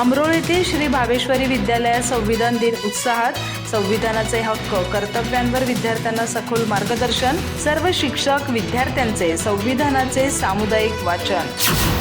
अमरोळीतील श्री भावेश्वरी विद्यालयात संविधान दिन उत्साहात संविधानाचे हक्क कर्तव्यांवर विद्यार्थ्यांना सखोल मार्गदर्शन सर्व शिक्षक विद्यार्थ्यांचे संविधानाचे सामुदायिक वाचन.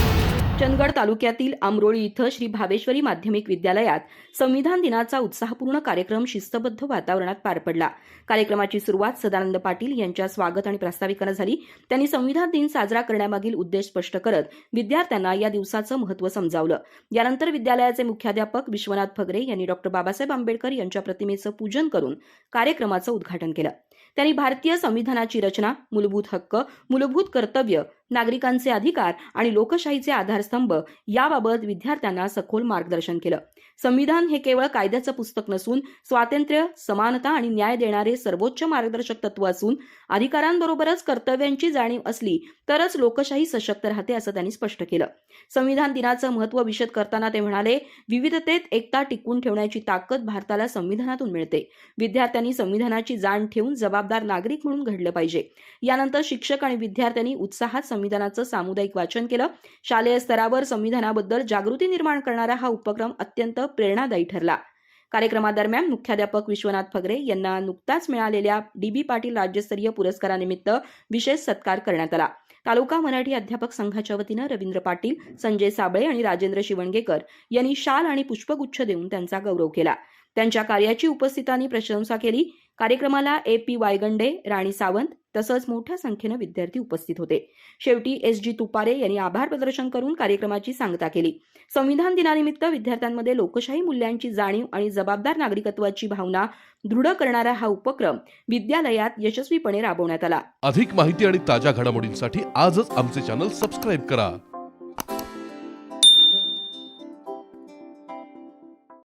चंदगड तालुक्यातील आमरोळी इथं श्री भावेश्वरी माध्यमिक विद्यालयात संविधान दिनाचा उत्साहपूर्ण कार्यक्रम शिस्तबद्ध वातावरणात पार पडला. कार्यक्रमाची सुरुवात सदानंद पाटील यांच्या स्वागत आणि प्रास्ताविकानं झाली. त्यांनी संविधान दिन साजरा करण्यामागील उद्देश स्पष्ट करत विद्यार्थ्यांना या दिवसाचं महत्त्व समजावलं. यानंतर विद्यालयाचे मुख्याध्यापक विश्वनाथ फगरे यांनी डॉक्टर बाबासाहेब आंबेडकर यांच्या प्रतिमेचं पूजन करून कार्यक्रमाचं उद्घाटन केलं. त्यांनी भारतीय संविधानाची रचना मूलभूत हक्क मूलभूत कर्तव्य नागरिकांचे अधिकार आणि लोकशाहीचे आधारस्तंभ याबाबत विद्यार्थ्यांना सखोल मार्गदर्शन केलं. संविधान हे केवळ कायद्याचं पुस्तक नसून स्वातंत्र्य समानता आणि न्याय देणारे सर्वोच्च मार्गदर्शक तत्व असून अधिकारांबरोबरच कर्तव्यांची जाणीव असली तरच लोकशाही सशक्त राहते असं त्यांनी स्पष्ट केलं. संविधान दिनाचं महत्त्व विशद करताना ते म्हणाले विविधतेत एकता टिकवून ठेवण्याची ताकद भारताला संविधानातून मिळते. विद्यार्थ्यांनी संविधानाची जाण ठेवून जबाबदार नागरिक म्हणून घडलं पाहिजे. यानंतर शिक्षक आणि विद्यार्थ्यांनी उत्साहात संविधानाचं सामुदायिक वाचन केलं. शालेय स्तरावर संविधानाबद्दल जागृती निर्माण करणारा हा उपक्रम अत्यंत प्रेरणादायी ठरला. कार्यक्रमादरम्यान मुख्याध्यापक विश्वनाथ फगरे यांना नुकताच मिळालेल्या डी बी पाटील राज्यस्तरीय पुरस्कारानिमित्त विशेष सत्कार करण्यात आला. तालुका मराठी अध्यापक संघाच्या वतीनं रवींद्र पाटील संजय साबळे आणि राजेंद्र शिवणगेकर यांनी शाल आणि पुष्पगुच्छ देऊन त्यांचा गौरव केला. त्यांच्या कार्याची उपस्थितांनी प्रशंसा केली. कार्यक्रमाला ए पी वायगंडे राणी सावंत तसंच मोठ्या संख्येनं विद्यार्थी उपस्थित होते. शेवटी एस जी तुपारे यांनी आभार प्रदर्शन करून कार्यक्रमाची सांगता केली. संविधान दिनानिमित्त विद्यार्थ्यांमध्ये लोकशाही मूल्यांची जाणीव आणि जबाबदार नागरिकत्वाची भावना दृढ करणारा हा उपक्रम विद्यालयात यशस्वीपणे राबवण्यात आला. अधिक माहिती आणि ताज्या घडामोडींसाठी आजच आमचे चॅनल सबस्क्राईब करा.